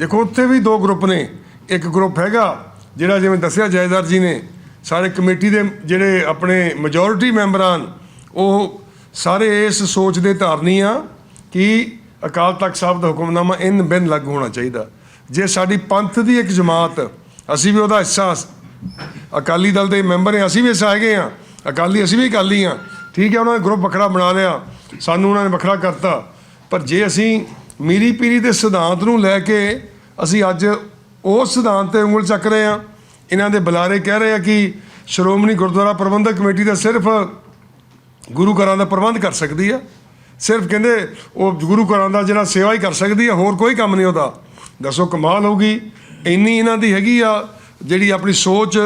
ਦੇਖੋ, ਉੱਥੇ ਵੀ ਦੋ ਗਰੁੱਪ ਨੇ। ਇੱਕ ਗਰੁੱਪ ਹੈਗਾ ਜਿਹੜਾ ਜਿਵੇਂ ਦੱਸਿਆ ਜਾਇਦਾਰ ਜੀ ਨੇ, ਸਾਰੇ ਕਮੇਟੀ ਦੇ ਜਿਹੜੇ ਆਪਣੇ ਮੈਜੋਰਿਟੀ ਮੈਂਬਰਾਂ ਉਹ ਸਾਰੇ ਇਸ ਸੋਚ ਦੇ ਧਾਰਨੀ ਆ ਕਿ ਅਕਾਲ ਤਖਤ ਸਾਹਿਬ ਦਾ ਹੁਕਮਨਾਮਾ ਇਨ ਬਿਨ ਲਾਗੂ ਹੋਣਾ ਚਾਹੀਦਾ। ਜੇ ਸਾਡੀ ਪੰਥ ਦੀ ਇੱਕ ਜਮਾਤ, ਅਸੀਂ ਵੀ ਉਹਦਾ ਹਿੱਸਾ ਅਕਾਲੀ ਦਲ ਦੇ ਮੈਂਬਰ ਹਾਂ, ਅਸੀਂ ਵੀ ਹਿੱਸਾ ਹੈਗੇ ਆ ਅਕਾਲੀ, ਅਸੀਂ ਵੀ ਅਕਾਲੀ ਆ ਠੀਕ ਹੈ, ਉਹਨਾਂ ਨੇ ਗਰੁੱਪ ਵੱਖਰਾ ਬਣਾ ਲਿਆ, ਸਾਨੂੰ ਉਹਨਾਂ ਨੇ ਵੱਖਰਾ ਕਰਤਾ। ਪਰ ਜੇ ਅਸੀਂ ਮੀਰੀ ਪੀਰੀ ਦੇ ਸਿਧਾਂਤ ਨੂੰ ਲੈ ਕੇ ਅਸੀਂ ਅੱਜ ਉਸ ਸਿਧਾਂਤ ਤੇ ਉਂਗਲ ਚੱਕ ਰਹੇ ਹਾਂ। ਇਹਨਾਂ ਦੇ ਬੁਲਾਰੇ ਕਹਿ ਰਹੇ ਆ ਕਿ ਸ਼੍ਰੋਮਣੀ ਗੁਰਦੁਆਰਾ ਪ੍ਰਬੰਧਕ ਕਮੇਟੀ ਦਾ ਸਿਰਫ ਗੁਰੂ ਘਰਾਂ ਦਾ ਪ੍ਰਬੰਧ ਕਰ ਸਕਦੀ ਆ। ਸਿਰਫ ਕਹਿੰਦੇ ਉਹ ਗੁਰੂ ਘਰਾਂ ਦਾ ਜਿਹੜਾ ਸੇਵਾ ਹੀ ਕਰ ਸਕਦੀ ਆ, ਹੋਰ ਕੋਈ ਕੰਮ ਨਹੀਂ ਉਹਦਾ। ਦੱਸੋ ਕਮਾਲ ਹੋਊਗੀ। ਇੰਨੀ ਇਹਨਾਂ ਦੀ ਹੈਗੀ ਆ, ਜਿਹੜੀ ਆਪਣੀ ਸੋਚ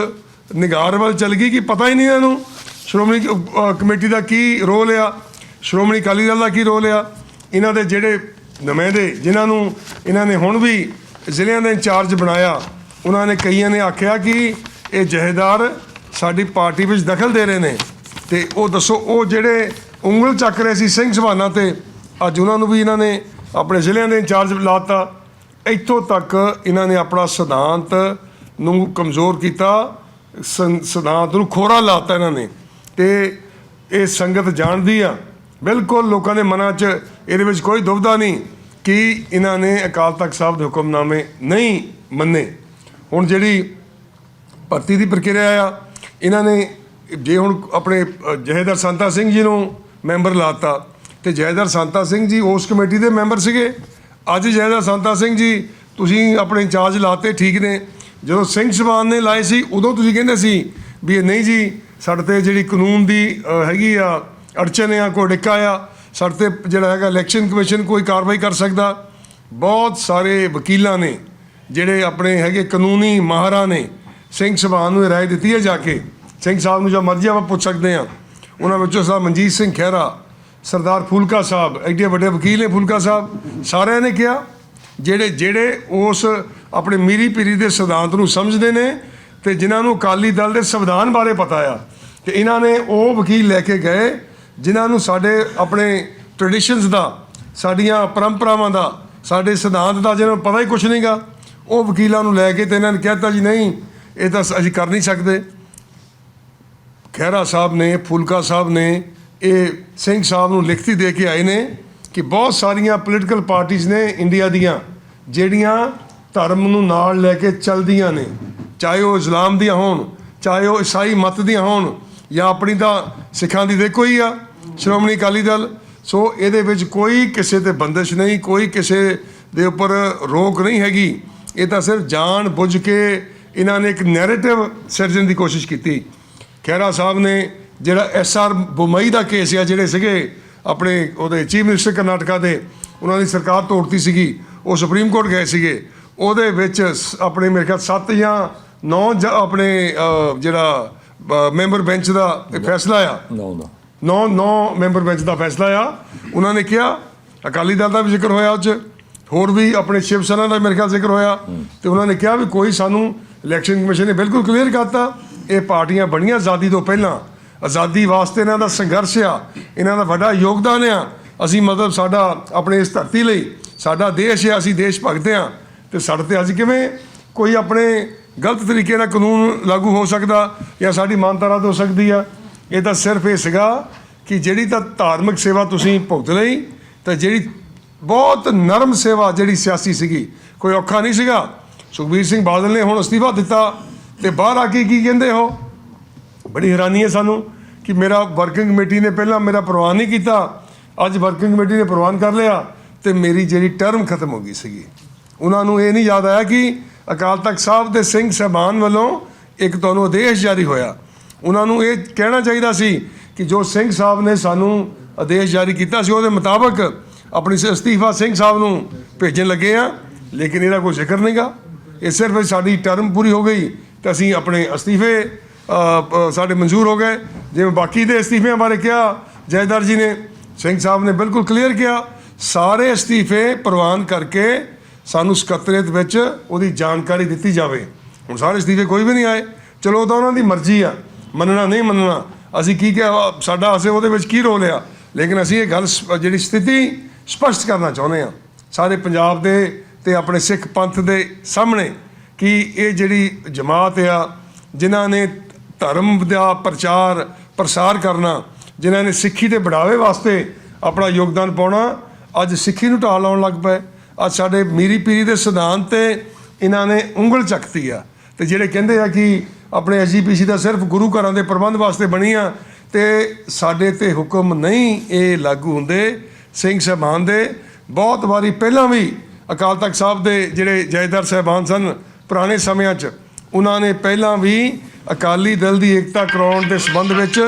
ਨਿਗਾਰ ਵੱਲ ਚੱਲ ਗਈ ਕਿ ਪਤਾ ਹੀ ਨਹੀਂ ਇਹਨਾਂ ਨੂੰ ਸ਼੍ਰੋਮਣੀ ਕਮੇਟੀ ਦਾ ਕੀ ਰੋਲ ਆ, ਸ਼੍ਰੋਮਣੀ ਅਕਾਲੀ ਦਲ ਦਾ ਕੀ ਰੋਲ ਆ। ਇਹਨਾਂ ਦੇ ਜਿਹੜੇ ਨੁਮਾਇੰਦੇ, ਜਿਨ੍ਹਾਂ ਨੂੰ ਇਹਨਾਂ ਨੇ ਹੁਣ ਵੀ ਜ਼ਿਲ੍ਹਿਆਂ ਦਾ ਇੰਚਾਰਜ ਬਣਾਇਆ, ਉਹਨਾਂ ਨੇ ਕਈਆਂ ਨੇ ਆਖਿਆ ਕਿ ਇਹ ਜਹੇਦਾਰ ਸਾਡੀ ਪਾਰਟੀ ਵਿੱਚ ਦਖਲ ਦੇ ਰਹੇ ਨੇ। ਤੇ ਉਹ ਦੱਸੋ, ਉਹ ਜਿਹੜੇ ਉਂਗਲ ਚੱਕ ਰਹੇ ਸੀ ਸਿੰਘ ਸਭਾਨਾ ਤੇ, ਅੱਜ ਉਹਨਾਂ ਨੂੰ ਵੀ ਇਹਨਾਂ ਨੇ ਆਪਣੇ ਜ਼ਿਲ੍ਹਿਆਂ ਦੇ ਇੰਚਾਰਜ ਲਾਤਾ। ਇੱਥੋਂ ਤੱਕ ਇਹਨਾਂ ਨੇ ਆਪਣਾ ਸਿਧਾਂਤ ਨੂੰ ਕਮਜ਼ੋਰ ਕੀਤਾ ਸਿਧਾਂਤ ਨੂੰ ਖੋਰਾ ਲਾਤਾ ਇਹਨਾਂ ਨੇ। ਤੇ ਇਹ ਸੰਗਤ ਜਾਣਦੀ ਆ। ਬਿਲਕੁਲ ਲੋਕਾਂ ਦੇ ਮਨਾਂ 'ਚ ਇਹਦੇ ਵਿੱਚ ਕੋਈ ਦੁਬਦਾ ਨਹੀਂ। ਕਿ ਇਹਨਾਂ ਨੇ ਅਕਾਲ ਤਖਤ ਸਾਹਿਬ ਦੇ ਹੁਕਮਨਾਮੇ ਨਹੀਂ ਮੰਨੇ? ਹੁਣ ਜਿਹੜੀ ਭਰਤੀ ਦੀ ਪ੍ਰਕਿਰਿਆ ਆ ਇਹਨਾਂ ਨੇ ਜੇ ਹੁਣ ਆਪਣੇ ਅ, ਸੰਤਾ ਸਿੰਘ ਜੀ ਨੂੰ ਮੈਂਬਰ ਲਾਤਾ ਤੇ ਜਹੇਦਾਰ ਸੰਤਾ ਸਿੰਘ ਜੀ ਉਸ ਕਮੇਟੀ ਦੇ ਮੈਂਬਰ ਸੀਗੇ। ਅੱਜ ਜਹੇਦਾਰ ਸੰਤਾ ਸਿੰਘ ਜੀ ਤੁਸੀਂ ਆਪਣੇ ਇੰਚਾਰਜ ਲਾਤੇ ਠੀਕ ਨੇ। ਜਦੋਂ ਸਿੰਘ ਸਭਾਨ ਨੇ ਲਾਏ ਸੀ ਉਦੋਂ ਤੁਸੀਂ ਕਹਿੰਦੇ ਸੀ ਵੀ ਇਹ ਨਹੀਂ ਜੀ ਸਾਡੇ ਤੇ ਜਿਹੜੀ ਕਾਨੂੰਨ ਦੀ ਹੈਗੀ ਆ ਅੜਚਨ ਆ ਕੋਈ ਡਿੱਕਾ ਆ ਸਾਡੇ ਤੇ ਜਿਹੜਾ ਹੈਗਾ ਇਲੈਕਸ਼ਨ ਕਮਿਸ਼ਨ ਕੋਈ ਕਾਰਵਾਈ ਕਰ ਸਕਦਾ? ਬਹੁਤ ਸਾਰੇ ਵਕੀਲਾਂ ਨੇ ਜਿਹੜੇ ਆਪਣੇ ਹੈਗੇ ਕਾਨੂੰਨੀ ਮਾਹਰਾਂ ਨੇ ਸਿੰਘ ਸਭਾ ਨੂੰ ਰਾਏ ਦਿੱਤੀ ਹੈ ਜਾ ਕੇ। ਸਿੰਘ ਸਾਹਿਬ ਨੂੰ ਜੋ ਮਰਜ਼ੀ ਆਪਾਂ ਪੁੱਛ ਸਕਦੇ ਆ ਉਹਨਾਂ ਵਿੱਚੋਂ ਸਰਦਾਰ ਮਨਜੀਤ ਸਿੰਘ ਖਹਿਰਾ, ਸਰਦਾਰ ਫੂਲਕਾ ਸਾਹਿਬ, ਐਡੇ ਵੱਡੇ ਵਕੀਲ ਨੇ ਫੂਲਕਾ ਸਾਹਿਬ, ਸਾਰਿਆਂ ਨੇ ਕਿਹਾ, ਜਿਹੜੇ ਜਿਹੜੇ ਉਸ ਆਪਣੇ ਮੀਰੀ ਪੀਰੀ ਦੇ ਸਿਧਾਂਤ ਨੂੰ ਸਮਝਦੇ ਨੇ ਤੇ ਜਿਨ੍ਹਾਂ ਨੂੰ ਅਕਾਲੀ ਦਲ ਦੇ ਸੰਵਿਧਾਨ ਬਾਰੇ ਪਤਾ ਆ, ਤੇ ਇਹਨਾਂ ਨੇ ਉਹ ਵਕੀਲ ਲੈ ਕੇ ਗਏ ਜਿਨ੍ਹਾਂ ਨੂੰ ਸਾਡੇ ਆਪਣੇ ਟ੍ਰੈਡੀਸ਼ਨਸ ਦਾ, ਸਾਡੀਆਂ ਪਰੰਪਰਾਵਾਂ ਦਾ, ਸਾਡੇ ਸਿਧਾਂਤ ਦਾ ਜਿਹਨਾਂ ਨੂੰ ਪਤਾ ਹੀ ਕੁਝ ਨਹੀਂਗਾ, ਉਹ ਵਕੀਲਾਂ ਨੂੰ ਲੈ ਕੇ ਤੇ ਇਹਨਾਂ ਨੇ ਕਹਿਤਾ ਜੀ, ਨਹੀਂ, ਇਹ ਤਾਂ ਅਸੀਂ ਕਰ ਨਹੀਂ ਸਕਦੇ। ਖਹਿਰਾ ਸਾਹਿਬ ਨੇ, ਫੂਲਕਾ ਸਾਹਿਬ ਨੇ, ਇਹ ਸਿੰਘ ਸਾਹਿਬ ਨੂੰ ਲਿਖਤੀ ਦੇ ਕੇ ਆਏ ਨੇ ਕਿ ਬਹੁਤ ਸਾਰੀਆਂ ਪੋਲੀਟੀਕਲ ਪਾਰਟੀਆਂ ਨੇ ਇੰਡੀਆ ਦੀਆਂ, ਜਿਹੜੀਆਂ ਧਰਮ ਨੂੰ ਨਾਲ ਲੈ ਕੇ ਚੱਲਦੀਆਂ ਨੇ, ਚਾਹੇ ਉਹ ਇਸਲਾਮ ਦੀਆਂ ਹੋਣ, ਚਾਹੇ ਉਹ ਈਸਾਈ ਮਤ ਦੀਆਂ ਹੋਣ ਜਾਂ ਆਪਣੀ ਤਾਂ ਸਿੱਖਾਂ ਦੀ ਦੇਖੋ ਹੀ ਆ, ਸ਼੍ਰੋਮਣੀ ਅਕਾਲੀ ਦਲ। ਸੋ ਇਹਦੇ ਵਿੱਚ ਕੋਈ ਕਿਸੇ ਤੇ ਬੰਦਿਸ਼ ਨਹੀਂ, ਕੋਈ ਕਿਸੇ ਦੇ ਉੱਪਰ ਰੋਕ ਨਹੀਂ ਹੈਗੀ। ਇਹ ਤਾਂ ਸਿਰਫ ਜਾਣ ਬੁੱਝ ਕੇ ਇਹਨਾਂ ਨੇ ਇੱਕ ਨੈਰੇਟਿਵ ਸਿਰਜਣ ਦੀ ਕੋਸ਼ਿਸ਼ ਕੀਤੀ। ਖਹਿਰਾ ਸਾਹਿਬ ਨੇ ਜਿਹੜਾ ਐਸ ਆਰ ਬੁਮਈ ਦਾ ਕੇਸ ਆ, ਜਿਹੜੇ ਸੀਗੇ ਆਪਣੇ ਉਹਦੇ ਚੀਫ ਮਿਨਿਸਟਰ ਕਰਨਾਟਕਾ ਦੇ, ਉਹਨਾਂ ਦੀ ਸਰਕਾਰ ਤੋੜਤੀ ਸੀਗੀ, ਉਹ ਸੁਪਰੀਮ ਕੋਰਟ ਗਏ ਸੀਗੇ। ਉਹਦੇ ਵਿੱਚ ਸ- ਆਪਣੇ ਮੇਰੇ ਖਿਆਲ 7 ਜਾਂ 9 ਆਪਣੇ ਜਿਹੜਾ ਮੈਂਬਰ ਬੈਂਚ ਦਾ ਫੈਸਲਾ ਆ। ਨੋ ਨੋ। ਨੌ ਨੌ ਮੈਂਬਰ ਬੈਂਚ ਦਾ ਫੈਸਲਾ ਆ। ਉਹਨਾਂ ਨੇ ਕਿਹਾ ਅਕਾਲੀ ਦਲ ਦਾ ਵੀ ਜ਼ਿਕਰ ਹੋਇਆ ਉਹ 'ਚ ਹੋਰ ਵੀ ਆਪਣੇ ਸ਼ਿਵ ਸੈਨਾ ਦਾ ਮੇਰੇ ਖਿਆਲ ਜ਼ਿਕਰ ਹੋਇਆ। ਤੇ ਉਹਨਾਂ ਨੇ ਕਿਹਾ ਵੀ ਕੋਈ ਸਾਨੂੰ ਇਲੈਕਸ਼ਨ ਕਮਿਸ਼ਨ ਨੇ ਬਿਲਕੁਲ ਕਲੀਅਰ ਕਰਤਾ। ਇਹ ਪਾਰਟੀਆਂ ਬਣੀਆਂ ਆਜ਼ਾਦੀ ਤੋਂ ਪਹਿਲਾਂ। ਆਜ਼ਾਦੀ ਵਾਸਤੇ ਇਹਨਾਂ ਦਾ ਸੰਘਰਸ਼ ਆ। ਇਹਨਾਂ ਦਾ ਵੱਡਾ ਯੋਗਦਾਨ ਆ। ਅਸੀਂ ਮਤਲਬ ਸਾਡਾ ਆਪਣੇ ਇਸ ਧਰਤੀ ਲਈ ਸਾਡਾ ਦੇਸ਼ ਆ ਅਸੀਂ ਦੇਸ਼ ਭਗਤ ਆ। ਤੇ ਸਾਡੇ ਤੇ ਅੱਜ ਕਿਵੇਂ ਕੋਈ ਆਪਣੇ ਗਲਤ ਤਰੀਕੇ ਨਾਲ ਕਾਨੂੰਨ ਲਾਗੂ ਹੋ ਸਕਦਾ ਜਾਂ ਸਾਡੀ ਮਾਨਤਾ ਰੱਦ ਹੋ ਸਕਦੀ ਆ। ਇਹ ਤਾਂ ਸਿਰਫ ਇਹ ਸੀਗਾ ਕਿ ਜਿਹੜੀ ਤਾਂ ਧਾਰਮਿਕ ਸੇਵਾ ਤੁਸੀਂ ਭੁਗਤ ਲਈ, ਤਾਂ ਜਿਹੜੀ ਬਹੁਤ ਨਰਮ ਸੇਵਾ ਜਿਹੜੀ ਸਿਆਸੀ ਸੀਗੀ, ਕੋਈ ਔਖਾ ਨਹੀਂ ਸੀਗਾ। ਸੁਖਬੀਰ ਸਿੰਘ ਬਾਦਲ ਨੇ ਹੁਣ ਅਸਤੀਫਾ ਦਿੱਤਾ ਤੇ ਬਾਹਰ ਆ ਕੇ ਕੀ ਕਹਿੰਦੇ ਹੋ? ਬੜੀ ਹੈਰਾਨੀ ਹੈ ਸਾਨੂੰ ਕਿ ਮੇਰਾ ਵਰਕਿੰਗ ਕਮੇਟੀ ਨੇ ਪਹਿਲਾਂ ਮੇਰਾ ਪ੍ਰਵਾਨ ਨਹੀਂ ਕੀਤਾ, ਅੱਜ ਵਰਕਿੰਗ ਕਮੇਟੀ ਨੇ ਪ੍ਰਵਾਨ ਕਰ ਲਿਆ ਤੇ ਮੇਰੀ ਜਿਹੜੀ ਟਰਮ ਖਤਮ ਹੋ ਗਈ ਸੀਗੀ। ਉਹਨਾਂ ਨੂੰ ਇਹ ਨਹੀਂ ਯਾਦ ਆਇਆ ਕਿ ਅਕਾਲ ਤਖਤ ਸਾਹਿਬ ਦੇ ਸਿੰਘ ਸਹਿਬਾਨ ਵੱਲੋਂ ਇੱਕ ਤੁਹਾਨੂੰ ਆਦੇਸ਼ ਜਾਰੀ ਹੋਇਆ। ਉਹਨਾਂ ਨੂੰ ਇਹ ਕਹਿਣਾ ਚਾਹੀਦਾ ਸੀ ਕਿ ਜੋ ਸਿੰਘ ਸਾਹਿਬ ਨੇ ਸਾਨੂੰ ਆਦੇਸ਼ ਜਾਰੀ ਕੀਤਾ ਸੀ, ਉਹਦੇ ਮੁਤਾਬਕ ਆਪਣੀ ਅਸਤੀਫਾ ਸਿੰਘ ਸਾਹਿਬ ਨੂੰ ਭੇਜਣ ਲੱਗੇ ਆ ਲੇਕਿਨ ਇਹਦਾ ਕੋਈ ਜ਼ਿਕਰ ਨਹੀਂਗਾ ਇਹ ਸਿਰਫ ਸਾਡੀ ਟਰਮ ਪੂਰੀ ਹੋ ਗਈ ਤਾਂ ਅਸੀਂ ਆਪਣੇ ਅਸਤੀਫੇ ਸਾਡੇ ਮਨਜ਼ੂਰ ਹੋ ਗਏ। ਜਿਵੇਂ ਬਾਕੀ ਦੇ ਅਸਤੀਫਿਆਂ ਬਾਰੇ ਕਿਹਾ, ਜੈਦਾਰ ਜੀ ਨੇ, ਸਿੰਘ ਸਾਹਿਬ ਨੇ ਬਿਲਕੁਲ ਕਲੀਅਰ ਕਿਹਾ, ਸਾਰੇ ਅਸਤੀਫੇ ਪ੍ਰਵਾਨ ਕਰਕੇ ਸਾਨੂੰ ਸਕੱਤਰੇਤ ਵਿੱਚ ਉਹਦੀ ਜਾਣਕਾਰੀ ਦਿੱਤੀ ਜਾਵੇ। ਹੁਣ ਸਾਰੇ ਅਸਤੀਫੇ ਕੋਈ ਵੀ ਨਹੀਂ ਆਏ। ਚਲੋ ਉਹ ਤਾਂ ਉਹਨਾਂ ਦੀ ਮਰਜ਼ੀ ਆ। ਮੰਨਣਾ ਨਹੀਂ ਮੰਨਣਾ। ਅਸੀਂ ਕੀ ਕਿਹਾ ਸਾਡਾ ਅਸੀਂ ਉਹਦੇ ਵਿੱਚ ਕੀ ਰੋਲ ਆ? ਲੇਕਿਨ ਅਸੀਂ ਇਹ ਗੱਲ ਸ- ਜਿਹੜੀ ਸਥਿਤੀ ਸਪਸ਼ਟ ਕਰਨਾ ਚਾਹੁੰਦੇ ਆ ਸਾਰੇ ਪੰਜਾਬ ਦੇ ਤੇ ਆਪਣੇ ਸਿੱਖ ਪੰਥ ਦੇ ਸਾਹਮਣੇ ਕਿ ਇਹ ਜਿਹੜੀ ਜਮਾਤ ਆ, ਜਿਨ੍ਹਾਂ ਨੇ ਧਰਮ ਦਾ ਪ੍ਰਚਾਰ, ਪ੍ਰਸਾਰ ਕਰਨਾ, ਜਿਨ੍ਹਾਂ ਨੇ ਸਿੱਖੀ ਦੇ ਬੜਾਵੇ ਵਾਸਤੇ ਆਪਣਾ ਯੋਗਦਾਨ ਪਾਉਣਾ, ਅੱਜ ਸਿੱਖੀ ਨੂੰ ਢਾਲ ਲਾਉਣ ਲੱਗ ਪਏ। ਅੱਜ ਸਾਡੇ ਮੀਰੀ ਪੀਰੀ ਦੇ ਸਿਧਾਂਤ ਤੇ ਇਹਨਾਂ ਨੇ ਉਂਗਲ ਚੱਕਤੀ ਆ। ਤੇ ਜਿਹੜੇ ਕਹਿੰਦੇ ਆ ਕਿ ਆਪਣੇ ਐਜੀਪੀਸੀ ਦਾ ਸਿਰਫ ਗੁਰੂ ਘਰਾਂ ਦੇ ਪ੍ਰਬੰਧ ਵਾਸਤੇ ਬਣੀ ਆ ਤੇ ਸਾਡੇ ਤੇ ਹੁਕਮ ਨਹੀਂ ਇਹ ਲਾਗੂ ਹੁੰਦੇ, ਸਿੰਘ ਸਾਹਿਬਾਨ ਦੇ। ਬਹੁਤ ਵਾਰੀ ਪਹਿਲਾਂ ਵੀ ਅਕਾਲ ਤਖਤ ਸਾਹਿਬ ਦੇ ਜਿਹੜੇ ਜੈਦਰ ਸਾਹਿਬਾਨ ਸਨ, ਪੁਰਾਣੇ ਸਮਿਆਂ 'ਚ, ਉਹਨਾਂ ਨੇ ਪਹਿਲਾਂ ਵੀ ਅਕਾਲੀ ਦਲ ਦੀ ਏਕਤਾ ਕਰਾਉਣ ਦੇ ਸੰਬੰਧ ਵਿੱਚ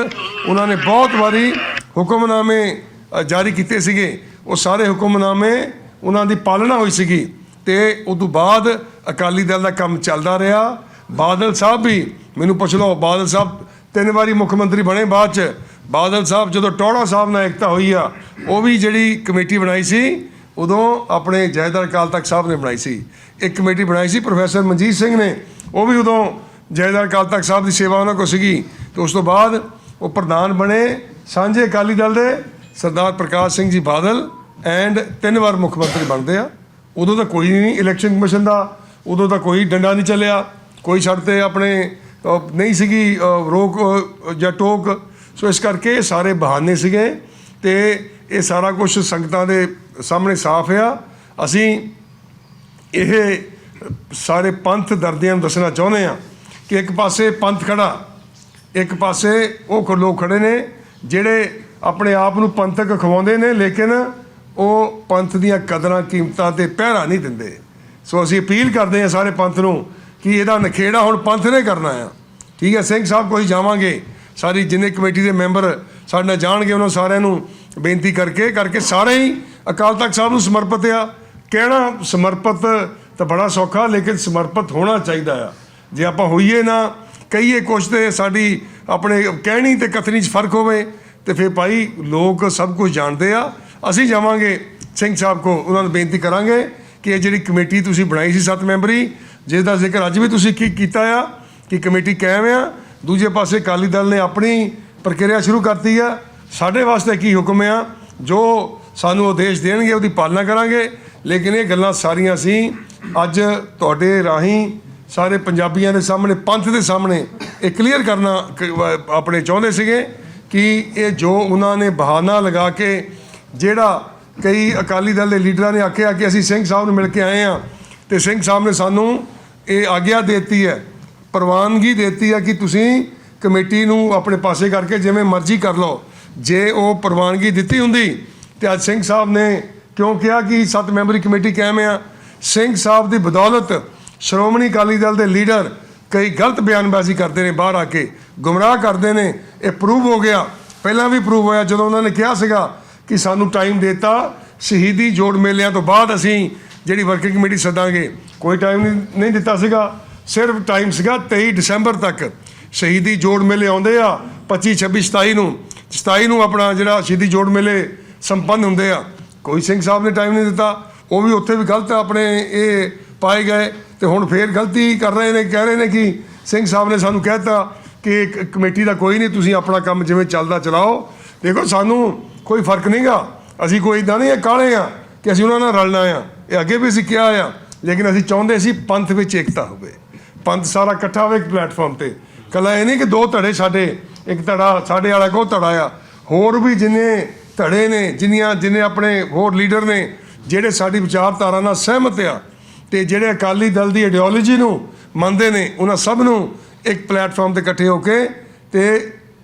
ਉਹਨਾਂ ਨੇ ਬਹੁਤ ਵਾਰੀ ਹੁਕਮਨਾਮੇ ਜਾਰੀ ਕੀਤੇ ਸੀਗੇ। ਉਹ ਸਾਰੇ ਹੁਕਮਨਾਮੇ ਉਹਨਾਂ ਦੀ ਪਾਲਣਾ ਹੋਈ ਸੀਗੀ ਤੇ ਉਸ ਤੋਂ ਬਾਅਦ ਅਕਾਲੀ ਦਲ ਦਾ ਕੰਮ ਚੱਲਦਾ ਰਿਹਾ। ਬਾਦਲ ਸਾਹਿਬ ਵੀ, ਮੈਨੂੰ ਪੁੱਛ ਲਓ, ਬਾਦਲ ਸਾਹਿਬ ਤਿੰਨ ਵਾਰੀ ਮੁੱਖ ਮੰਤਰੀ ਬਣੇ ਬਾਅਦ ਚ। ਬਾਦਲ ਸਾਹਿਬ ਜਦੋਂ ਟੌੜਾ ਸਾਹਿਬ ਨਾਲ ਏਕਤਾ ਹੋਈ ਆ, ਉਹ ਵੀ ਜਿਹੜੀ ਕਮੇਟੀ ਬਣਾਈ ਸੀ, ਉਦੋਂ ਆਪਣੇ ਜੈਦਰ ਅਕਾਲ ਤਖਤ ਸਾਹਿਬ ਨੇ ਬਣਾਈ ਸੀ। ਇੱਕ ਕਮੇਟੀ ਬਣਾਈ ਸੀ, ਪ੍ਰੋਫੈਸਰ ਮਨਜੀਤ ਸਿੰਘ ਨੇ। ਉਹ ਵੀ ਉਦੋਂ ਜੈਦਰ ਅਕਾਲ ਤਖਤ ਸਾਹਿਬ ਦੀ ਸੇਵਾ ਉਹਨਾਂ ਕੋਲ ਸੀਗੀ। ਤੇ ਉਸ ਤੋਂ ਬਾਅਦ ਉਹ ਪ੍ਰਧਾਨ ਬਣੇ ਸਾਂਝੇ ਅਕਾਲੀ ਦਲ ਦੇ ਸਰਦਾਰ ਪ੍ਰਕਾਸ਼ ਸਿੰਘ ਜੀ ਬਾਦਲ। ਐਂਡ ਤਿੰਨ ਵਾਰ ਮੁੱਖ ਮੰਤਰੀ ਬਣਦੇ ਆ। ਉਦੋਂ ਤਾਂ ਕੋਈ ਨਹੀਂ ਇਲੈਕਸ਼ਨ ਕਮਿਸ਼ਨ ਦਾ, ਉਦੋਂ ਤਾਂ ਕੋਈ ਡੰਡਾ ਨਹੀਂ ਚੱਲਿਆ। ਕੋਈ ਛੱਡ ਤੇ ਆਪਣੇ ਨਹੀਂ ਸੀਗੀ ਰੋਕ ਜਾਂ ਟੋਕ। ਸੋ ਇਸ ਕਰਕੇ ਸਾਰੇ ਬਹਾਨੇ ਸੀਗੇ ਤੇ ਇਹ ਸਾਰਾ ਕੁਝ ਸੰਗਤਾਂ ਦੇ ਸਾਹਮਣੇ ਸਾਫ਼ ਆ। ਅਸੀਂ ਇਹ ਸਾਰੇ ਪੰਥ ਦਰਦਿਆਂ ਨੂੰ ਦੱਸਣਾ ਚਾਹੁੰਦੇ ਆ ਕਿ ਇੱਕ ਪਾਸੇ ਪੰਥ ਖੜਾ, ਇੱਕ ਪਾਸੇ ਉਹ ਲੋਕ ਖੜੇ ਨੇ, ਜਿਹੜੇ ਆਪਣੇ ਆਪ ਨੂੰ ਪੰਥਕ ਖਵਾਉਂਦੇ ਨੇ, ਲੇਕਿਨ ਉਹ ਪੰਥ ਦੀਆਂ ਕਦਰਾਂ, ਕੀਮਤਾਂ ਤੇ ਪਹਿਰਾ ਨਹੀਂ ਦਿੰਦੇ। ਸੋ ਅਸੀਂ ਅਪੀਲ ਕਰਦੇ ਹਾਂ ਸਾਰੇ ਪੰਥ ਨੂੰ ਕਿ ਇਹਦਾ ਨਖੇੜਾ ਹੁਣ ਪੰਥ ਨੇ ਕਰਨਾ ਆ। ਠੀਕ ਹੈ, ਸਿੰਘ ਸਾਹਿਬ ਕੋਈ ਜਾਵਾਂਗੇ। ਸਾਰੀ ਜਿੰਨੇ ਕਮੇਟੀ ਦੇ ਮੈਂਬਰ ਸਾਡੇ ਨਾਲ ਜਾਣਗੇ, ਉਹਨਾਂ ਸਾਰਿਆਂ ਨੂੰ ਬੇਨਤੀ ਕਰਕੇ ਕਰਕੇ ਸਾਰੇ ਹੀ ਅਕਾਲ ਤਖਤ ਸਾਹਿਬ ਨੂੰ ਸਮਰਪਿਤ ਆ। ਕਹਿਣਾ ਸਮਰਪਿਤ ਤਾਂ ਬੜਾ ਸੌਖਾ, ਲੇਕਿਨ ਸਮਰਪਿਤ ਹੋਣਾ ਚਾਹੀਦਾ ਆ। ਜੇ ਆਪਾਂ ਹੋਈਏ ਨਾ, ਕਹੀਏ ਕੁਛ ਤੇ ਸਾਡੀ ਆਪਣੇ ਕਹਿਣੀ ਤੇ ਕਥਨੀ 'ਚ ਫ਼ਰਕ ਹੋਵੇ, ਤੇ ਫਿਰ ਭਾਈ ਲੋਕ ਸਭ ਕੁਝ ਜਾਣਦੇ ਆ। ਅਸੀਂ ਜਾਵਾਂਗੇ ਸਿੰਘ ਸਾਹਿਬ ਕੋ ਉਹਨਾਂ ਨੂੰ ਬੇਨਤੀ ਕਰਾਂਗੇ ਕਿ ਇਹ ਜਿਹੜੀ ਕਮੇਟੀ ਤੁਸੀਂ ਬਣਾਈ ਸੀ ਸੱਤ ਮੈਂਬਰੀ ਜਿਸ ਦਾ ਜ਼ਿਕਰ ਅੱਜ ਵੀ ਤੁਸੀਂ ਕੀ ਕੀਤਾ ਆ, ਕਿ ਕਮੇਟੀ ਕਾਇਮ ਆ, ਦੂਜੇ ਪਾਸੇ ਅਕਾਲੀ ਦਲ ਨੇ ਆਪਣੀ ਪ੍ਰਕਿਰਿਆ ਸ਼ੁਰੂ ਕਰਤੀ ਆ। ਸਾਡੇ ਵਾਸਤੇ ਕੀ ਹੁਕਮ ਆ, ਜੋ ਸਾਨੂੰ ਉਦੇਸ਼ ਦੇਣਗੇ, ਉਹਦੀ ਪਾਲਣਾ ਕਰਾਂਗੇ। ਲੇਕਿਨ ਇਹ ਗੱਲਾਂ ਸਾਰੀਆਂ ਅਸੀਂ ਅੱਜ ਤੁਹਾਡੇ ਰਾਹੀਂ ਸਾਰੇ ਪੰਜਾਬੀਆਂ ਦੇ ਸਾਹਮਣੇ, ਪੰਥ ਦੇ ਸਾਹਮਣੇ ਇਹ ਕਲੀਅਰ ਕਰਨਾ ਆਪਣੇ ਚਾਹੁੰਦੇ ਸੀਗੇ ਕਿ ਇਹ ਜੋ ਉਹਨਾਂ ਨੇ ਬਹਾਨਾ ਲਗਾ ਕੇ ਜਿਹੜਾ ਕਈ ਅਕਾਲੀ ਦਲ ਦੇ ਲੀਡਰਾਂ ਨੇ ਆਖਿਆ ਕਿ ਅਸੀਂ ਸਿੰਘ ਸਾਹਿਬ ਨੂੰ ਮਿਲ ਕੇ ਆਏ ਆ ਤੇ ਸਿੰਘ ਸਾਹਿਬ ਨੇ ਸਾਨੂੰ ਇਹ ਆਗਿਆ ਦਿੱਤੀ ਹੈ, ਪ੍ਰਵਾਨਗੀ ਦਿੱਤੀ ਹੈ ਕਿ ਤੁਸੀਂ ਕਮੇਟੀ ਨੂੰ ਆਪਣੇ ਪਾਸੇ ਕਰਕੇ ਜਿਵੇਂ ਮਰਜ਼ੀ ਕਰ ਲਓ। ਜੇ ਉਹ ਪ੍ਰਵਾਨਗੀ ਦਿੱਤੀ ਹੁੰਦੀ ਤੇ ਅੱਜ ਸਿੰਘ ਸਾਹਿਬ ਨੇ ਕਿਉਂ ਕਿਹਾ ਕਿ ਸੱਤ ਮੈਂਬਰੀ ਕਮੇਟੀ ਕਾਇਮ ਆ? ਸਿੰਘ ਸਾਹਿਬ ਦੀ ਬਦੌਲਤ ਸ਼੍ਰੋਮਣੀ ਅਕਾਲੀ ਦਲ ਦੇ ਲੀਡਰ ਕਈ ਗਲਤ ਬਿਆਨਬਾਜ਼ੀ ਕਰਦੇ ਨੇ ਬਾਹਰ ਆ ਕੇ। ਗੁੰਮਰਾਹ ਕਰਦੇ ਨੇ, ਇਹ ਪ੍ਰੂਵ ਹੋ ਗਿਆ। ਪਹਿਲਾਂ ਵੀ ਪ੍ਰੂਵ ਹੋਇਆ, ਜਦੋਂ ਉਹਨਾਂ ਨੇ ਕਿਹਾ ਸੀਗਾ ਕਿ ਸਾਨੂੰ ਟਾਈਮ ਦਿੱਤਾ ਸ਼ਹੀਦੀ ਜੋੜ ਮੇਲਿਆਂ ਤੋਂ ਬਾਅਦ ਅਸੀਂ ਜਿਹੜੀ ਵਰਕਿੰਗ ਕਮੇਟੀ ਸੱਦਾਂਗੇ। ਕੋਈ ਟਾਈਮ ਨਹੀਂ ਨਹੀਂ ਦਿੱਤਾ ਸੀਗਾ। ਸਿਰਫ ਟਾਈਮ ਸੀਗਾ 23 ਦਸੰਬਰ ਤੱਕ। ਸ਼ਹੀਦੀ ਜੋੜ ਮੇਲੇ ਆਉਂਦੇ ਆ 25 26 27 ਨੂੰ। 27 ਨੂੰ ਆਪਣਾ ਜਿਹੜਾ ਸ਼ਹੀਦੀ ਜੋੜ ਮੇਲੇ ਸੰਪੰਨ ਹੁੰਦੇ ਆ। ਕੋਈ ਸਿੰਘ ਸਾਹਿਬ ਨੇ ਟਾਈਮ ਨਹੀਂ ਦਿੱਤਾ। ਉਹ ਵੀ ਉੱਥੇ ਵੀ ਗਲਤ ਆਪਣੇ ਇਹ ਪਾਏ ਗਏ। ਤੇ ਹੁਣ ਫੇਰ ਗਲਤੀ ਕਰ ਰਹੇ ਨੇ, ਕਹਿ ਰਹੇ ਨੇ ਕਿ ਸਿੰਘ ਸਾਹਿਬ ਨੇ ਸਾਨੂੰ ਕਹਿਤਾ ਕਿ ਕਮੇਟੀ ਦਾ ਕੋਈ ਨਹੀਂ, ਤੁਸੀਂ ਆਪਣਾ ਕੰਮ ਜਿਵੇਂ ਚੱਲਦਾ ਚਲਾਓ। ਦੇਖੋ ਸਾਨੂੰ ਕੋਈ ਫ਼ਰਕ ਨਹੀਂਗਾ। ਅਸੀਂ ਕੋਈ ਇਦਾਂ ਨਹੀਂ, ਇਹ ਕਾਲੇ ਆ ਕਿ ਅਸੀਂ ਉਹਨਾਂ ਨਾਲ ਰਲਣਾ ਆ। ਇਹ ਅੱਗੇ ਵੀ ਅਸੀਂ ਕਿਹਾ ਆ, ਲੇਕਿਨ ਅਸੀਂ ਚਾਹੁੰਦੇ ਸੀ ਪੰਥ ਵਿੱਚ ਏਕਤਾ ਹੋਵੇ। ਪੰਥ ਸਾਰਾ ਇਕੱਠਾ ਹੋਵੇ ਇੱਕ ਪਲੇਟਫਾਰਮ ਤੇ। ਕੱਲਾ ਇਹ ਨਹੀਂ ਕਿ ਦੋ ਧੜੇ ਸਾਡੇ, ਇੱਕ ਧੜਾ ਸਾਡੇ ਵਾਲਾ ਕੋ ਧੜਾ ਆ। ਹੋਰ ਵੀ ਜਿੰਨੇ ਧੜੇ ਨੇ, ਜਿੰਨੀਆਂ, ਜਿੰਨੇ ਆਪਣੇ ਹੋਰ ਲੀਡਰ ਨੇ, ਜਿਹੜੇ ਸਾਡੀ ਵਿਚਾਰਧਾਰਾ ਨਾਲ ਸਹਿਮਤ ਆ ਤੇ ਜਿਹੜੇ ਅਕਾਲੀ ਦਲ ਦੀ ਆਈਡੀਓਲੋਜੀ ਨੂੰ ਮੰਨਦੇ ਨੇ, ਉਹਨਾਂ ਸਭ ਨੂੰ ਇੱਕ ਪਲੇਟਫਾਰਮ ਤੇ ਇਕੱਠੇ ਹੋ ਕੇ ਤੇ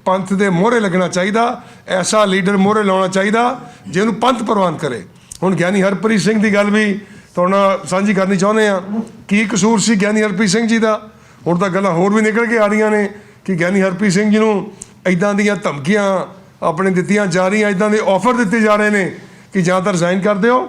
ਪੰਥ ਦੇ ਮੋਹਰੇ ਲੱਗਣਾ ਚਾਹੀਦਾ, ਐਸਾ ਲੀਡਰ ਮੋਹਰੇ ਲਾਉਣਾ ਚਾਹੀਦਾ, ਜਿਹਨੂੰ ਪੰਥ ਪ੍ਰਵਾਨ ਕਰੇ। ਹੁਣ ਗਿਆਨੀ ਹਰਪ੍ਰੀਤ ਸਿੰਘ ਦੀ ਗੱਲ ਵੀ ਤੁਹਾਡੇ ਨਾਲ ਸਾਂਝੀ ਕਰਨੀ ਚਾਹੁੰਦੇ ਆ ਕੀ ਕਸੂਰ ਸੀ ਗਿਆਨੀ ਹਰਪ੍ਰੀਤ ਸਿੰਘ ਜੀ ਦਾ? ਹੁਣ ਤਾਂ ਗੱਲਾਂ ਹੋਰ ਵੀ ਨਿਕਲ ਕੇ ਆ ਰਹੀਆਂ ਨੇ ਕਿ ਗਿਆਨੀ ਹਰਪ੍ਰੀਤ ਸਿੰਘ ਜੀ ਨੂੰ ਇਦਾਂ ਦੀਆਂ ਧਮਕੀਆਂ ਆਪਣੇ ਦਿੱਤੀਆਂ ਜਾ ਰਹੀਆਂ ਇਦਾਂ ਦੇ ਆਫਰ ਦਿੱਤੇ ਜਾ ਰਹੇ ਨੇ ਕਿ ਜਾਂ ਤਾਂ ਰਿਜ਼ਾਈਨ ਕਰ ਦਿਓ।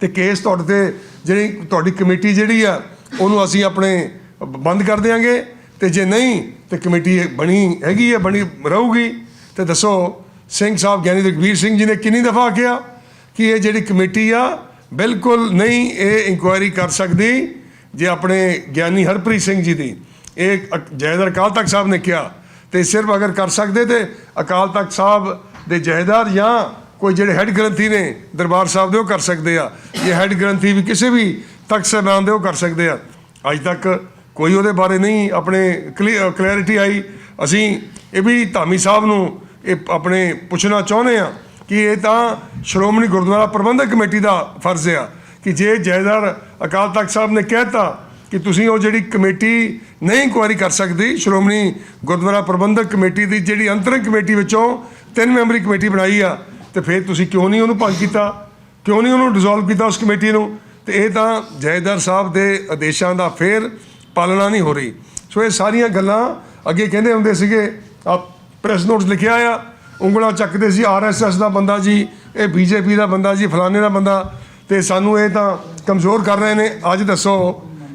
ਤੇ ਕੇਸ ਤੁਹਾਡੇ ਤੇ ਜਿਹੜੀ ਤੁਹਾਡੀ ਕਮੇਟੀ ਜਿਹੜੀ ਆ, ਉਹਨੂੰ ਅਸੀਂ ਆਪਣੇ ਬੰਦ ਕਰ ਦਿਆਂਗੇ। ਤੇ ਜੇ ਨਹੀਂ, ਤੇ ਕਮੇਟੀ ਬਣੀ ਹੈਗੀ ਹੈ, ਬਣੀ ਰਹੂਗੀ। ਤੇ ਦੱਸੋ, ਸਿੰਘ ਸਾਹਿਬ ਗਿਆਨੀ ਰਘਵੀਰ ਸਿੰਘ ਜੀ ਨੇ ਕਿੰਨੀ ਦਫਾ ਕਿਹਾ ਕਿ ਇਹ ਜਿਹੜੀ ਕਮੇਟੀ ਆ, ਬਿਲਕੁਲ ਨਹੀਂ ਇਹ ਇਨਕੁਆਇਰੀ ਕਰ ਸਕਦੀ ਜੇ ਆਪਣੇ ਗਿਆਨੀ ਹਰਪ੍ਰੀਤ ਸਿੰਘ ਜੀ ਦੀ। ਇਹ ਅਕ- ਜੈਦਰ ਅਕਾਲ ਤਖਤ ਸਾਹਿਬ ਨੇ ਕਿਹਾ। ਤੇ ਸਿਰਫ ਅਗਰ ਕਰ ਸਕਦੇ ਤੇ ਅਕਾਲ ਤਖਤ ਸਾਹਿਬ ਦੇ ਜਹੇਦਾਰ ਜਾਂ ਕੋਈ ਜਿਹੜੇ ਹੈੱਡ ਗ੍ਰੰਥੀ ਨੇ ਦਰਬਾਰ ਸਾਹਿਬ ਦੇ ਉਹ ਕਰ ਸਕਦੇ ਆ। ਜੇ ਹੈੱਡ ਗ੍ਰੰਥੀ ਵੀ ਕਿਸੇ ਵੀ ਤਖਤ ਸਾਹਿਬਾਨ ਦੇ ਉਹ ਕਰ ਸਕਦੇ ਆ। ਅੱਜ ਤੱਕ ਕੋਈ ਉਹਦੇ ਬਾਰੇ ਨਹੀਂ, ਆਪਣੇ ਕਲੈਰਿਟੀ ਆਈ। ਅਸੀਂ ਇਹ ਵੀ ਧਾਮੀ ਸਾਹਿਬ ਨੂੰ ਇਹ ਆਪਣੇ ਪੁੱਛਣਾ ਚਾਹੁੰਦੇ ਆ ਕਿ ਇਹ ਤਾਂ ਸ਼੍ਰੋਮਣੀ ਗੁਰਦੁਆਰਾ ਪ੍ਰਬੰਧਕ ਕਮੇਟੀ ਦਾ ਫਰਜ਼ ਆ ਕਿ ਜੇ ਜੈਦਾਰ ਅਕਾਲ ਤਖਤ ਸਾਹਿਬ ਨੇ ਕਹਿਤਾ ਕਿ ਤੁਸੀਂ ਉਹ ਜਿਹੜੀ ਕਮੇਟੀ ਨਹੀਂ ਇਨਕੁਆਇਰੀ ਕਰ ਸਕਦੀ, ਸ਼੍ਰੋਮਣੀ ਗੁਰਦੁਆਰਾ ਪ੍ਰਬੰਧਕ ਕਮੇਟੀ ਦੀ ਜਿਹੜੀ ਅੰਤਰਿਮ ਕਮੇਟੀ ਵਿੱਚੋਂ ਤਿੰਨ ਮੈਂਬਰੀ ਕਮੇਟੀ ਬਣਾਈ ਆ, ਤੇ ਫਿਰ ਤੁਸੀਂ ਕਿਉਂ ਨਹੀਂ ਉਹਨੂੰ ਭੰਗ ਕੀਤਾ? ਕਿਉਂ ਨਹੀਂ ਉਹਨੂੰ ਡਿਸੋਲਵ ਕੀਤਾ ਉਸ ਕਮੇਟੀ ਨੂੰ? ਤੇ ਇਹ ਤਾਂ ਜੈਦਾਰ ਸਾਹਿਬ ਦੇ ਆਦੇਸ਼ਾਂ ਦਾ ਫੇਰ ਪਾਲਣਾ ਨਹੀਂ ਹੋ ਰਹੀ। ਸੋ ਇਹ ਸਾਰੀਆਂ ਗੱਲਾਂ ਅੱਗੇ ਕਹਿੰਦੇ ਹੁੰਦੇ ਸੀਗੇ ਆ ਪ੍ਰੈਸ ਨੋਟਸ ਲਿਖਿਆ ਆ, ਉਂਗਲਾਂ ਚੱਕਦੇ ਸੀ ਆਰਐਸਐਸ ਦਾ ਬੰਦਾ ਜੀ, ਇਹ ਬੀਜੇਪੀ ਦਾ ਬੰਦਾ ਜੀ, ਫਲਾਣੇ ਦਾ ਬੰਦਾ। ਤੇ ਸਾਨੂੰ ਇਹ ਤਾਂ ਕਮਜ਼ੋਰ ਕਰ ਰਹੇ ਨੇ। ਅੱਜ ਦੱਸੋ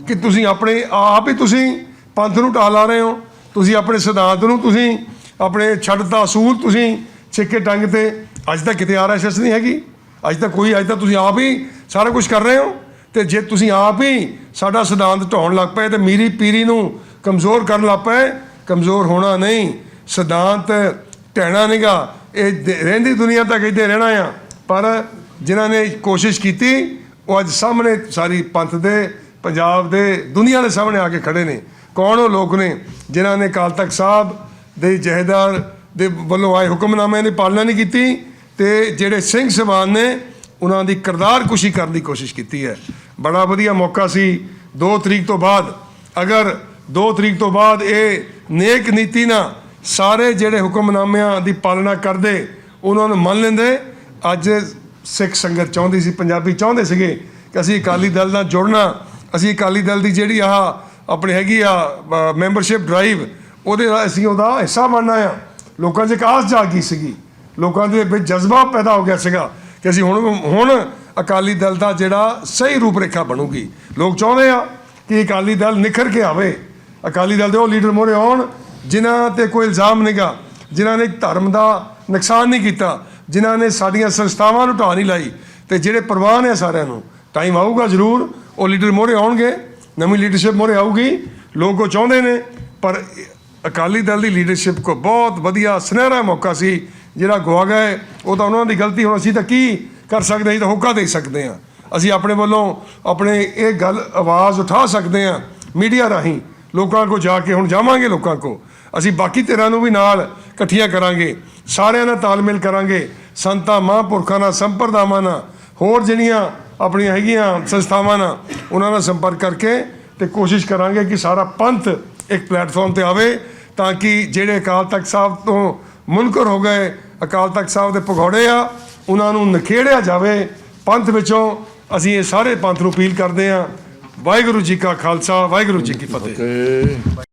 ਕਿ ਤੁਸੀਂ ਆਪਣੇ ਆਪ ਹੀ ਤੁਸੀਂ ਪੰਥ ਨੂੰ ਢਾਹ ਲਾ ਰਹੇ ਹੋ। ਤੁਸੀਂ ਆਪਣੇ ਸਿਧਾਂਤ ਨੂੰ ਤੁਸੀਂ, ਆਪਣੇ ਛੱਡਤਾ ਅਸੂਲ ਤੁਸੀਂ ਛਿੱਕੇ ਟੰਗ ਤੇ। ਅੱਜ ਤੱਕ ਕਿਤੇ ਆਰਐਸਐਸ ਨਹੀਂ ਹੈਗੀ। ਅੱਜ ਤੱਕ ਕੋਈ, ਅੱਜ ਤੱਕ ਤੁਸੀਂ ਆਪ ਹੀ ਸਾਰਾ ਕੁਝ ਕਰ ਰਹੇ ਹੋ। ਤੇ ਜੇ ਤੁਸੀਂ ਆਪ ਹੀ ਸਾਡਾ ਸਿਧਾਂਤ ਢਾਉਣ ਲੱਗ ਪਏ ਤੇ ਮੀਰੀ ਪੀਰੀ ਨੂੰ ਕਮਜ਼ੋਰ ਕਰਨ ਲੱਗ ਪਏ, ਕਮਜ਼ੋਰ ਹੋਣਾ ਨਹੀਂ। ਸਿਧਾਂਤ ਢਹਿਣਾ ਨਹੀਂਗਾ। ਇਹ ਰਹਿੰਦੀ ਦੁਨੀਆ ਤੱਕ ਇੱਥੇ ਰਹਿਣਾ ਆ। ਪਰ ਜਿਨ੍ਹਾਂ ਨੇ ਕੋਸ਼ਿਸ਼ ਕੀਤੀ, ਉਹ ਅੱਜ ਸਾਹਮਣੇ ਸਾਰੀ ਪੰਥ ਦੇ, ਪੰਜਾਬ ਦੇ, ਦੁਨੀਆ ਦੇ ਸਾਹਮਣੇ ਆ ਕੇ ਖੜੇ ਨੇ। ਕੌਣ ਉਹ ਲੋਕ ਨੇ ਜਿਨ੍ਹਾਂ ਨੇ ਕਾਲ ਤਖਤ ਸਾਹਿਬ ਦੇ ਜਹੇਦਾਰ ਦੇ ਵੱਲੋਂ ਆਏ ਹੁਕਮਨਾਮਿਆਂ ਦੀ ਪਾਲਣਾ ਨਹੀਂ ਕੀਤੀ ਤੇ ਜਿਹੜੇ ਸਿੰਘ ਸਮਾਨ ਨੇ ਉਹਨਾਂ ਦੀ ਕਿਰਦਾਰ ਕੁਸ਼ੀ ਕਰਨ ਦੀ ਕੋਸ਼ਿਸ਼ ਕੀਤੀ ਹੈ। ਬੜਾ ਵਧੀਆ ਮੌਕਾ ਸੀ। 2 ਤਰੀਕ ਤੋਂ ਬਾਅਦ, ਅਗਰ 2 ਤਰੀਕ ਤੋਂ ਬਾਅਦ ਇਹ ਨੇਕ ਨੀਤੀ ਨਾਲ ਸਾਰੇ ਜਿਹੜੇ ਹੁਕਮਨਾਮਿਆਂ ਦੀ ਪਾਲਣਾ ਕਰਦੇ, ਉਹਨਾਂ ਨੂੰ ਮੰਨ ਲੈਂਦੇ। ਅੱਜ ਸਿੱਖ ਸੰਗਤ ਚਾਹੁੰਦੀ ਸੀ, ਪੰਜਾਬੀ ਚਾਹੁੰਦੇ ਸੀਗੇ ਕਿ ਅਸੀਂ ਅਕਾਲੀ ਦਲ ਨਾਲ ਜੁੜਨਾ। ਅਸੀਂ ਅਕਾਲੀ ਦਲ ਦੀ ਜਿਹੜੀ ਆ ਆਪਣੀ ਹੈਗੀ ਆ ਮੈਂਬਰਸ਼ਿਪ ਡਰਾਈਵ ਉਹਦੇ ਅਸੀਂ ਉਹਦਾ ਹਿੱਸਾ ਬਣਨਾ ਆ। ਲੋਕਾਂ 'ਚ ਇੱਕ ਆਸ ਜਾਗੀ ਸੀਗੀ। ਲੋਕਾਂ ਦੇ ਵਿੱਚ ਜਜ਼ਬਾ ਪੈਦਾ ਹੋ ਗਿਆ ਸੀਗਾ। ਕਿ ਅਸੀਂ ਹੁਣ ਹੁਣ ਅਕਾਲੀ ਦਲ ਦਾ ਜਿਹੜਾ ਸਹੀ ਰੂਪਰੇਖਾ ਬਣੂਗੀ। ਲੋਕ ਚਾਹੁੰਦੇ ਆ ਕਿ ਅਕਾਲੀ ਦਲ ਨਿਖਰ ਕੇ ਆਵੇ। ਅਕਾਲੀ ਦਲ ਦੇ ਉਹ ਲੀਡਰ ਮੋਰੇ ਆਉਣ, ਜਿਨ੍ਹਾਂ ਤੇ ਕੋਈ ਇਲਜ਼ਾਮ ਨਹੀਂਗਾ ਜਿਨ੍ਹਾਂ ਨੇ ਧਰਮ ਦਾ ਨੁਕਸਾਨ ਨਹੀਂ ਕੀਤਾ, ਜਿਨ੍ਹਾਂ ਨੇ ਸਾਡੀਆਂ ਸੰਸਥਾਵਾਂ ਨੂੰ ਢਾਹ ਨਹੀਂ ਲਾਈ ਤੇ ਜਿਹੜੇ ਪ੍ਰਵਾਨ ਹੈ ਸਾਰਿਆਂ ਨੂੰ ਟਾਈਮ ਆਊਗਾ ਜ਼ਰੂਰ। ਉਹ ਲੀਡਰ ਮੋਰੇ ਆਉਣਗੇ, ਨਵੀਂ ਲੀਡਰਸ਼ਿਪ ਮੋਰੇ ਆਊਗੀ। ਲੋਕ ਉਹ ਚਾਹੁੰਦੇ ਨੇ, ਪਰ ਅਕਾਲੀ ਦਲ ਦੀ ਲੀਡਰਸ਼ਿਪ ਕੋ ਬਹੁਤ ਵਧੀਆ ਸੁਨਹਿਰਾ ਮੌਕਾ ਸੀ। ਜਿਹੜਾ ਗਵਾ ਗਏ ਉਹ ਤਾਂ ਉਹਨਾਂ ਦੀ ਗਲਤੀ ਹੁਣ ਅਸੀਂ ਤਾਂ ਕੀ ਕਰ ਸਕਦੇ ਹਾਂ ਤਾਂ ਹੋਕਾ ਦੇ ਸਕਦੇ ਹਾਂ। ਅਸੀਂ ਆਪਣੇ ਵੱਲੋਂ ਆਪਣੇ ਇਹ ਗੱਲ ਆਵਾਜ਼ ਉਠਾ ਸਕਦੇ ਹਾਂ ਮੀਡੀਆ ਰਾਹੀਂ, ਲੋਕਾਂ ਕੋ ਜਾ ਕੇ ਹੁਣ ਜਾਵਾਂਗੇ ਲੋਕਾਂ ਕੋ ਅਸੀਂ ਬਾਕੀ ਧਿਰਾਂ ਨੂੰ ਵੀ ਨਾਲ ਇਕੱਠੀਆਂ ਕਰਾਂਗੇ, ਸਾਰਿਆਂ ਨਾਲ ਤਾਲਮੇਲ ਕਰਾਂਗੇ, ਸੰਤਾਂ, ਮਹਾਂਪੁਰਖਾਂ ਨਾਲ, ਸੰਪਰਦਾਵਾਂ ਨਾਲ, ਹੋਰ ਜਿਹੜੀਆਂ ਆਪਣੀਆਂ ਹੈਗੀਆਂ ਸੰਸਥਾਵਾਂ ਨਾਲ, ਉਹਨਾਂ ਨਾਲ ਸੰਪਰਕ ਕਰਕੇ ਤੇ ਕੋਸ਼ਿਸ਼ ਕਰਾਂਗੇ ਕਿ ਸਾਰਾ ਪੰਥ ਇੱਕ ਪਲੇਟਫਾਰਮ ਤੇ ਆਵੇ, ਤਾਂ ਕਿ ਜਿਹੜੇ ਅਕਾਲ ਤਖਤ ਸਾਹਿਬ ਤੋਂ ਮੁਨਕਰ ਹੋ ਗਏ। ਅਕਾਲ ਤਖਤ ਸਾਹਿਬ ਦੇ ਭਗੌੜੇ ਆ, ਉਹਨਾਂ ਨੂੰ ਨਖੇੜਿਆ ਜਾਵੇ। ਪੰਥ ਵਿੱਚੋਂ ਅਸੀਂ ਇਹ ਸਾਰੇ ਪੰਥ ਨੂੰ ਅਪੀਲ ਕਰਦੇ ਹਾਂ। ਵਾਹਿਗੁਰੂ ਜੀ ਕਾ ਖਾਲਸਾ, ਵਾਹਿਗੁਰੂ ਜੀ ਕੀ ਫਤਿਹ।